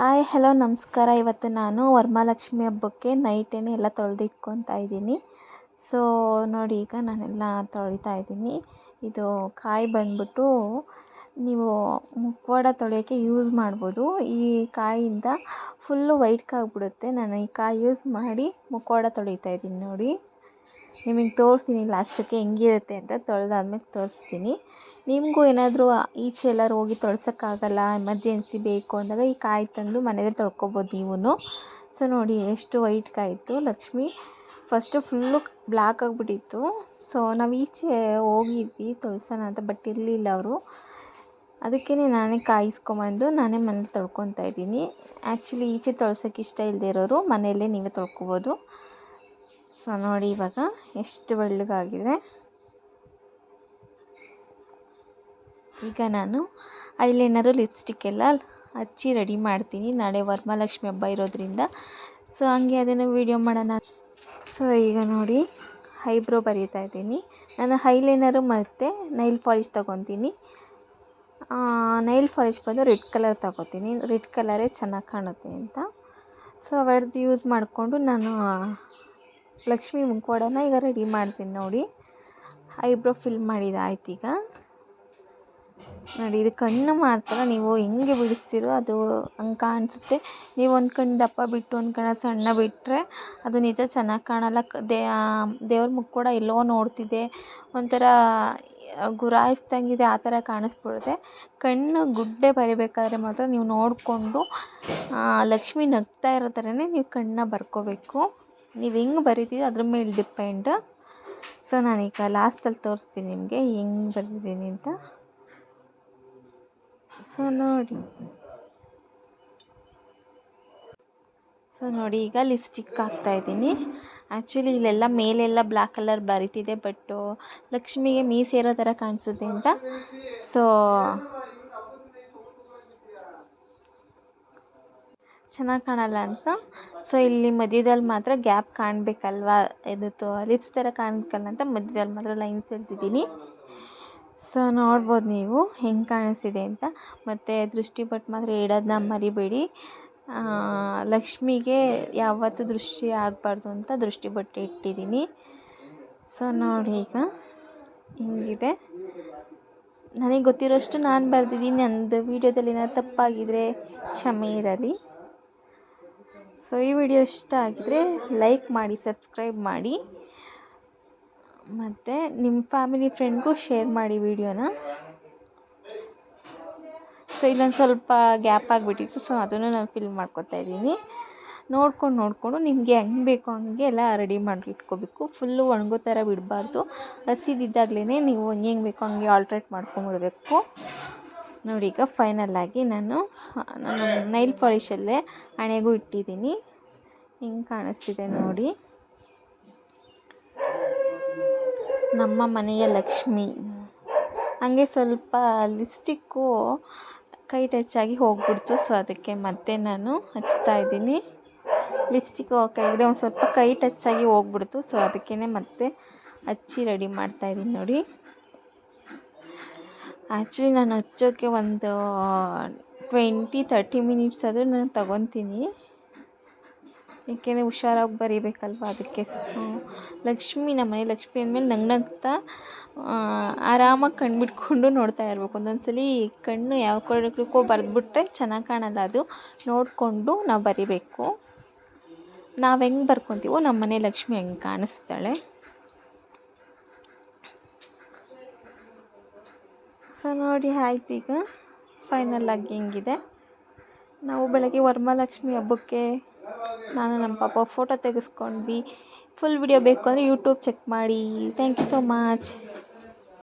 Hi, hello, ನಮಸ್ಕಾರ. ಇವತ್ತು ನಾನು ವರಮಹಾಲಕ್ಷ್ಮಿ ಹಬ್ಬಕ್ಕೆ ನೈಟೇನೆ ಎಲ್ಲ ತೊಳೆದಿಟ್ಕೊತಾ ಇದ್ದೀನಿ. ಸೊ ನೋಡಿ, ಈಗ ನಾನೆಲ್ಲ ತೊಳಿತಾ ಇದ್ದೀನಿ. ಇದು ಕಾಯಿ ಬಂದ್ಬಿಟ್ಟು ನೀವು ಮುಖವಾಡ ತೊಳೆಯೋಕ್ಕೆ ಯೂಸ್ ಮಾಡ್ಬೋದು. ಈ ಕಾಯಿಂದ ಫುಲ್ಲು ವೈಟ್ ಆಗಿಬಿಡುತ್ತೆ ನಾನು ಈ ಕಾಯಿ ಯೂಸ್ ಮಾಡಿ ಮುಖವಾಡ ತೊಳಿತಾ ಇದ್ದೀನಿ ನೋಡಿ. ನಿಮಗೆ ತೋರಿಸ್ತೀನಿ ಲಾಸ್ಟಕ್ಕೆ ಹೆಂಗಿರುತ್ತೆ ಅಂತ ತೊಳೆದಾದ್ಮೇಲೆ ತೋರಿಸ್ತೀನಿ. ನಿಮಗೂ ಏನಾದರೂ ಈಚೆ ಎಲ್ಲರೂ ಹೋಗಿ ತೊಳ್ಸೋಕ್ಕಾಗಲ್ಲ, ಎಮರ್ಜೆನ್ಸಿ ಬೇಕು ಅಂದಾಗ ಈ ಕಾಯಿ ತಂದು ಮನೇಲೇ ತೊಳ್ಕೊಬೋದು ನೀವು ಸೊ ನೋಡಿ ಎಷ್ಟು ವೈಟ್ ಕಾಯಿತ್ತು ಲಕ್ಷ್ಮಿ ಫಸ್ಟು ಫುಲ್ಲು ಬ್ಲ್ಯಾಕ್ ಆಗಿಬಿಟ್ಟಿತ್ತು. ಸೊ ನಾವು ಈಚೆ ಹೋಗಿದ್ವಿ ತೊಳ್ಸೋಣ ಅಂತ ಬಟ್ ಇರಲಿಲ್ಲ ಅವರು. ಅದಕ್ಕೇ ನಾನೇ ಕಾಯಿಸ್ಕೊಂಬಂದು ನಾನೇ ಮನೇಲಿ ತೊಳ್ಕೊತಾ ಇದ್ದೀನಿ. ಆ್ಯಕ್ಚುಲಿ ಈಚೆ ತೊಳ್ಸೋಕ್ಕೆ ಇಷ್ಟ ಇಲ್ಲದೆ ಇರೋರು ಮನೆಯಲ್ಲೇ ನೀವೇ ತೊಳ್ಕೊಬೋದು. ಸೊ ನೋಡಿ ಇವಾಗ ಎಷ್ಟು ಬೆಳ್ಳಗಾಗಿದೆ ಈಗ ನಾನು ಐಲೈನರು, ಲಿಪ್ಸ್ಟಿಕ್ ಎಲ್ಲ ಹಚ್ಚಿ ರೆಡಿ ಮಾಡ್ತೀನಿ. ನಾಳೆ ವರಮಹಾಲಕ್ಷ್ಮಿ ಹಬ್ಬ ಇರೋದ್ರಿಂದ. ಸೊ ಹಂಗೆ ಅದನ್ನು ವೀಡಿಯೋ ಮಾಡೋಣ. ಸೊ ಈಗ ನೋಡಿ ಹೈಬ್ರೋ ಬರೀತಾ ಇದ್ದೀನಿ. ನಾನು ಹೈಲೈನರು ಮತ್ತು ನೈಲ್ ಪಾಲಿಶ್ ತೊಗೊತೀನಿ. ನೈಲ್ ಪಾಲಿಶ್ ಬಂದು ರೆಡ್ ಕಲರ್ ತಗೋತೀನಿ. ರೆಡ್ ಕಲರೇ ಚೆನ್ನಾಗಿ ಕಾಣುತ್ತೆ ಅಂತ. ಸೊ ಅವ್ರದ್ದು ಯೂಸ್ ಮಾಡಿಕೊಂಡು ನಾನು ಲಕ್ಷ್ಮಿ ಮುಖವಾಡನ ಈಗ ರೆಡಿ ಮಾಡ್ತೀನಿ ನೋಡಿ. ಐಬ್ರೋ ಫಿಲ್ ಮಾಡಿದ್ದಾಯ್ತು ಈಗ. ನೋಡಿ, ಇದು ಕಣ್ಣು ಮಾತ್ರ ನೀವು ಹೆಂಗೆ ಬಿಡಿಸ್ತೀರೋ ಅದು ಹಂಗೆ ಕಾಣಿಸುತ್ತೆ. ನೀವು ಒಂದು ಕಣ್ಣು ದಪ್ಪ ಬಿಟ್ಟು, ಒಂದು ಕಣ್ಣು ಸಣ್ಣ ಬಿಟ್ಟರೆ ಅದು ನಿಜ ಚೆನ್ನಾಗಿ ಕಾಣಲ್ಲ. ದೇವ್ರ ಮುಖವಾಡ ಎಲ್ಲೋ ನೋಡ್ತಿದೆ. ಒಂಥರ ಗುರಾಯಿಸ್ದಂಗಿದೆ, ಆ ಥರ ಕಾಣಿಸ್ಬಿಡುತ್ತೆ. ಕಣ್ಣು ಗುಡ್ಡೆ ಬರಿಬೇಕಾದ್ರೆ ಮಾತ್ರ ನೀವು ನೋಡಿಕೊಂಡು ಲಕ್ಷ್ಮಿ ನಗ್ತಾ ಇರೋ ಥರನೇ ನೀವು ಕಣ್ಣನ್ನ ಬರ್ಕೋಬೇಕು. ನೀವು ಹೆಂಗೆ ಬರಿತೀರೋ? ಅದ್ರ ಮೇಲೆ ಡಿಪೆಂಡ್. ಸೊ ನಾನೀಗ ಲಾಸ್ಟಲ್ಲಿ ತೋರಿಸ್ತೀನಿ ನಿಮಗೆ ಹೆಂಗೆ ಬರೆದಿದ್ದೀನಿ ಅಂತ. ಸೊ, ನೋಡಿ. ಸೊ, ನೋಡಿ, ಈಗ ಲಿಪ್ಸ್ಟಿಕ್ ಹಾಕ್ತಾಯಿದ್ದೀನಿ ಆ್ಯಕ್ಚುಲಿ ಇಲ್ಲೆಲ್ಲ ಮೇಲೆಲ್ಲ ಬ್ಲ್ಯಾಕ್ ಕಲರ್ ಬರಿತಿದೆ, ಬಟ್ಟು ಲಕ್ಷ್ಮಿಗೆ ಮೀಸೇರೋ ಥರ ಕಾಣಿಸುತ್ತೆ ಅಂತ. ಸೊ ಚೆನ್ನಾಗಿ ಕಾಣಲ್ಲ ಅಂತ. ಸೊ ಇಲ್ಲಿ ಮಧ್ಯದಲ್ಲಿ ಮಾತ್ರ ಗ್ಯಾಪ್ ಕಾಣಬೇಕಲ್ವಾ? ಇದು ತೋ ಲಿಪ್ಸ್ ಥರ ಕಾಣಬೇಕಲ್ಲ ಅಂತ ಮಧ್ಯದಲ್ಲಿ ಮಾತ್ರ ಲೈನ್ಸ್ ಎಳ್ತಿದ್ದೀನಿ ಸೊ ನೋಡ್ಬೋದು ನೀವು ಹೆಂಗೆ ಕಾಣಿಸ್ತಿದೆ ಅಂತ. ಮತ್ತು ದೃಷ್ಟಿ ಭಟ್ ಮಾತ್ರ ಇಡೋದನ್ನ ಮರಿಬೇಡಿ. ಲಕ್ಷ್ಮಿಗೆ ಯಾವತ್ತೂ ದೃಷ್ಟಿ ಆಗಬಾರ್ದು ಅಂತ ದೃಷ್ಟಿ ಬಟ್ಟೆ ಇಟ್ಟಿದ್ದೀನಿ. ಸೊ ನೋಡಿ ಈಗ ಹಿಂಗಿದೆ. ನನಗೆ ಗೊತ್ತಿರೋಷ್ಟು ನಾನು ಬರೆದಿದ್ದೀನಿ. ನನ್ನದು ವೀಡಿಯೋದಲ್ಲಿ ಏನಾದ್ರು ತಪ್ಪಾಗಿದ್ದರೆ ಕ್ಷಮೆ ಇರಲಿ. ಸೊ, ಈ ವಿಡಿಯೋ ಇಷ್ಟ ಆಗಿದರೆ ಲೈಕ್ ಮಾಡಿ, ಸಬ್ಸ್ಕ್ರೈಬ್ ಮಾಡಿ. ಮತ್ತು ನಿಮ್ಮ ಫ್ಯಾಮಿಲಿ ಫ್ರೆಂಡ್ಗೂ ಶೇರ್ ಮಾಡಿ ವಿಡಿಯೋನ. ಸೊ, ಇಲ್ಲೊಂದು ಸ್ವಲ್ಪ ಗ್ಯಾಪ್ ಆಗಿಬಿಟ್ಟಿತ್ತು, ಸೊ, ಅದನ್ನು ನಾನು ಫಿಲ್ ಮಾಡ್ಕೊತಾ ಇದ್ದೀನಿ. ನೋಡ್ಕೊಂಡು, ನೋಡಿಕೊಂಡು ನಿಮಗೆ ಹೆಂಗೆ ಬೇಕೋ ಹಂಗೆ ಎಲ್ಲ ರೆಡಿ ಮಾಡಿ ಇಟ್ಕೋಬೇಕು. ಫುಲ್ಲು ಒಣಗೋ ಥರ ಬಿಡಬಾರ್ದು. ಹಸಿದಿದ್ದಾಗಲೇ ನೀವು ಹೆಂಗೆ ಬೇಕೋ ಹಂಗೆ ಆಲ್ಟ್ರೇಟ್ ಮಾಡ್ಕೊಂಬಿಡ್ಬೇಕು. ನೋಡಿ, ಈಗ ಫೈನಲ್ಲಾಗಿ ನಾನು ನಾನು ನೈಲ್ ಪಾಲಿಶಲ್ಲೇ ಹಣೆಗೂ ಇಟ್ಟಿದ್ದೀನಿ. ಹಿಂಗೆ ಕಾಣಿಸ್ತಿದೆ ನೋಡಿ. ನಮ್ಮ ಮನೆಯ ಲಕ್ಷ್ಮಿ. ಹಾಗೆ ಸ್ವಲ್ಪ ಲಿಪ್ಸ್ಟಿಕ್ಕು ಕೈ ಟಚ್ ಆಗಿ ಹೋಗ್ಬಿಡ್ತು. ಸೊ ಅದಕ್ಕೆ ಮತ್ತೆ ನಾನು ಹಚ್ತಾ ಇದ್ದೀನಿ. ಲಿಪ್ಸ್ಟಿಕ್ಕು ಹಾಕಿದ್ರೆ ಒಂದು ಸ್ವಲ್ಪ ಕೈ ಟಚ್ ಆಗಿ ಹೋಗ್ಬಿಡ್ತು. ಸೊ ಅದಕ್ಕೇ ಮತ್ತೆ ಹಚ್ಚಿ ರೆಡಿ ಮಾಡ್ತಾಯಿದ್ದೀನಿ ನೋಡಿ. ಆ್ಯಕ್ಚುಲಿ ನಾನು ಹಚ್ಚೋಕ್ಕೆ ಒಂದು ಟ್ವೆಂಟಿ ತರ್ಟಿ ಮಿನಿಟ್ಸ್ ಆದರೂ ನಾನು ತಗೊತೀನಿ. ಏಕೆಂದರೆ ಹುಷಾರಾಗಿ ಬರಿಬೇಕಲ್ವ ಅದಕ್ಕೆ. ಲಕ್ಷ್ಮಿ ನಮ್ಮ ಮನೆ ಲಕ್ಷ್ಮಿ ಅಂದಮೇಲೆ ನಂಗೆ ನಗ್ತಾ ಆರಾಮಾಗಿ ಕಣ್ಣು ಬಿಟ್ಕೊಂಡು ನೋಡ್ತಾ ಇರಬೇಕು. ಒಂದೊಂದು ಸಲ ಕಣ್ಣು ಯಾವ ಕಡೆಗೂ ಬರೆದ್ಬಿಟ್ರೆ ಚೆನ್ನಾಗಿ ಕಾಣಲ್ಲ ಅದು. ನೋಡಿಕೊಂಡು ನಾವು ಬರಿಬೇಕು. ನಾವು ಹೆಂಗೆ ಬರ್ಕೊತೀವೋ ನಮ್ಮ ಮನೆ ಲಕ್ಷ್ಮಿ ಹಂಗೆ ಕಾಣಿಸ್ತಾಳೆ. ಸೊ ನೋಡಿ ಆಯ್ತು ಈಗ. ಫೈನಲ್ ಫೈನಲ್ಲಾಗಿ ಹಿಂಗಿದೆ. ನಾವು ಬೆಳಗ್ಗೆ ವರಮಹಾಲಕ್ಷ್ಮಿ ಹಬ್ಬಕ್ಕೆ ನಾನು ನಮ್ಮ ಪಾಪ ಫೋಟೋ ತೆಗೆಸ್ಕೊಂಡ್ವಿ. ಫುಲ್ ವಿಡಿಯೋ ಬೇಕು ಅಂದರೆ ಯೂಟ್ಯೂಬ್ ಚೆಕ್ ಮಾಡಿ. Thank you so much